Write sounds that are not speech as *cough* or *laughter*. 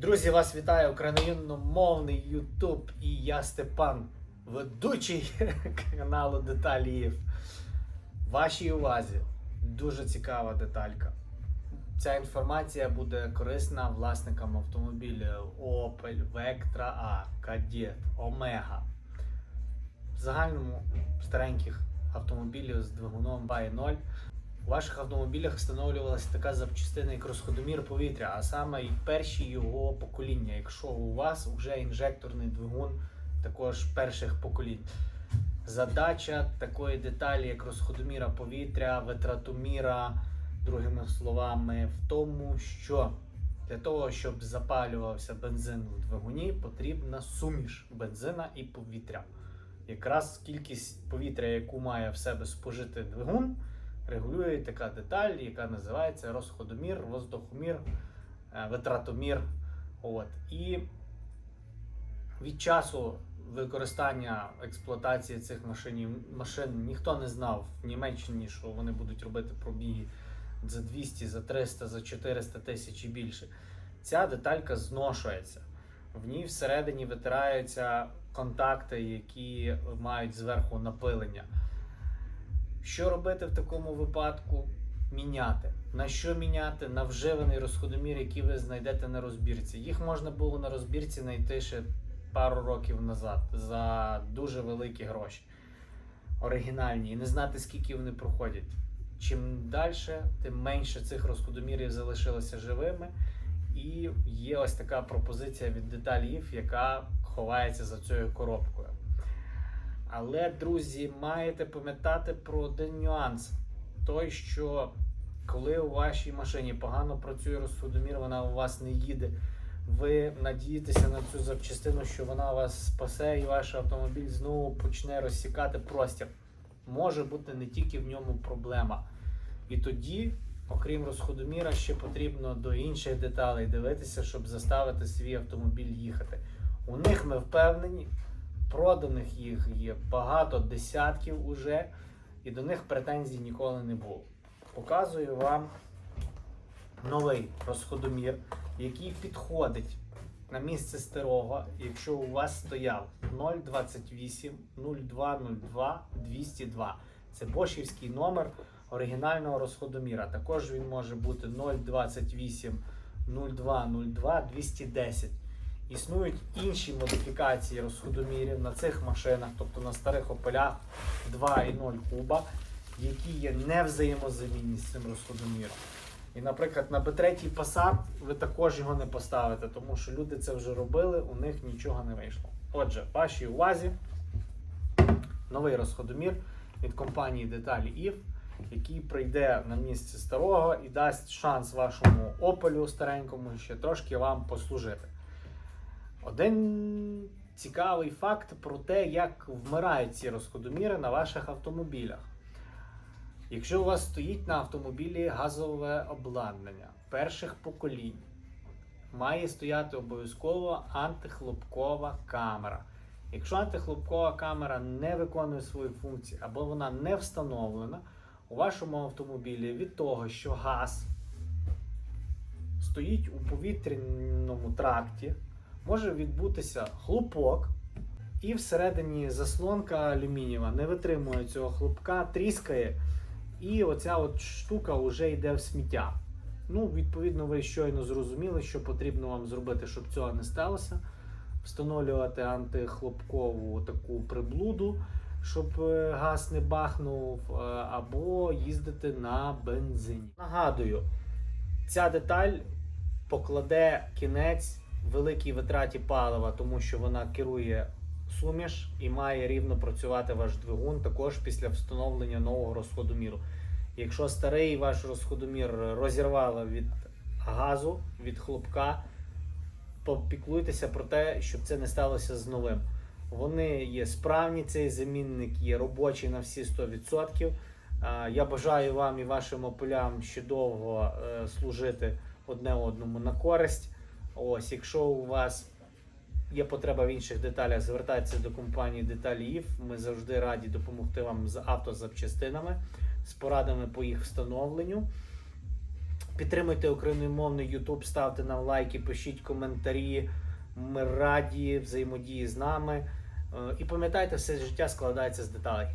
Друзі, вас вітає україномовний Ютуб і я Степан, ведучий *laughs* каналу Деталіїв. Вашій увазі дуже цікава деталька. Ця інформація буде корисна власникам автомобілів Opel, Vectra A, Kadett, Omega. В загальному стареньких автомобілів з двигуном 2.0 у ваших автомобілях встановлювалася така запчастина, як розходомір повітря, а саме і перші його покоління, якщо у вас вже інжекторний двигун також перших поколінь. Задача такої деталі, як розходоміра повітря, витратоміра, другими словами, в тому, що для того, щоб запалювався бензин у двигуні, потрібна суміш бензина і повітря. Якраз кількість повітря, яку має в себе спожити двигун, регулює така деталь, яка називається розходомір, воздухомір, е, витратомір. От. І від часу використання експлуатації цих машин, машин ніхто не знав в Німеччині, що вони будуть робити пробіги за 200, за 300, за 400 тисяч і більше. Ця деталька зношується. В ній всередині витираються контакти, які мають зверху напилення. Що робити в такому випадку? Міняти. На що міняти? На вживаний розходомір, який ви знайдете на розбірці. Їх можна було на розбірці знайти ще пару років назад за дуже великі гроші. Оригінальні. І не знати, скільки вони проходять. Чим далі, тим менше цих розходомірів залишилося живими. І є ось така пропозиція від деталів, яка ховається за цією коробкою. Але, друзі, маєте пам'ятати про один нюанс: той, що коли у вашій машині погано працює розходомір, вона у вас не їде. Ви надієтеся на цю запчастину, що вона вас спасе, і ваш автомобіль знову почне розсікати простір. Може бути не тільки в ньому проблема. І тоді, окрім розходоміра, ще потрібно до інших деталей дивитися, щоб заставити свій автомобіль їхати. У них ми впевнені, проданих їх є багато десятків уже, і до них претензій ніколи не було. Показую вам новий розходомір, який підходить на місце старого, якщо у вас стояв 028 0202 202. Це бошівський номер оригінального розходоміра. Також він може бути 028 0202 210. Існують інші модифікації розходомірів на цих машинах, тобто на старих опелях 2,0 куба, які є невзаємозамінні з цим розходоміром. І, наприклад, на B3 Passat ви також його не поставите, тому що люди це вже робили, у них нічого не вийшло. Отже, вашій увазі новий розходомір від компанії Деталі Ів, який прийде на місце старого і дасть шанс вашому опелю старенькому ще трошки вам послужити. Один цікавий факт про те, як вмирають ці розходоміри на ваших автомобілях. Якщо у вас стоїть на автомобілі газове обладнання перших поколінь, має стояти обов'язково антихлопкова камера. Якщо антихлопкова камера не виконує свої функції або вона не встановлена, у вашому автомобілі від того, що газ стоїть у повітряному тракті, може відбутися хлопок, і всередині заслонка алюмінієва не витримує цього хлопка, тріскає, і оця от штука вже йде в сміття. Ну, відповідно, ви щойно зрозуміли, що потрібно вам зробити, щоб цього не сталося. Встановлювати антихлопкову таку приблуду, щоб е, газ не бахнув, е, або їздити на бензині. Нагадую, ця деталь покладе кінець великій витраті палива, тому що вона керує суміш і має рівно працювати ваш двигун також після встановлення нового розходоміру. Якщо старий ваш розходомір розірвало від газу, від хлопка, попіклуйтеся про те, щоб це не сталося з новим. Вони є справні, цей замінник є робочий на всі 100%. Я бажаю вам і вашим опелям ще довго е, служити одне одному на користь. Ось, якщо у вас є потреба в інших деталях, звертайтеся до компанії Деталіїв. Ми завжди раді допомогти вам з автозапчастинами, з порадами по їх встановленню. Підтримуйте україномовний YouTube, ставте нам лайки, пишіть коментарі. Ми раді взаємодії з нами. Е, І пам'ятайте, все життя складається з деталей.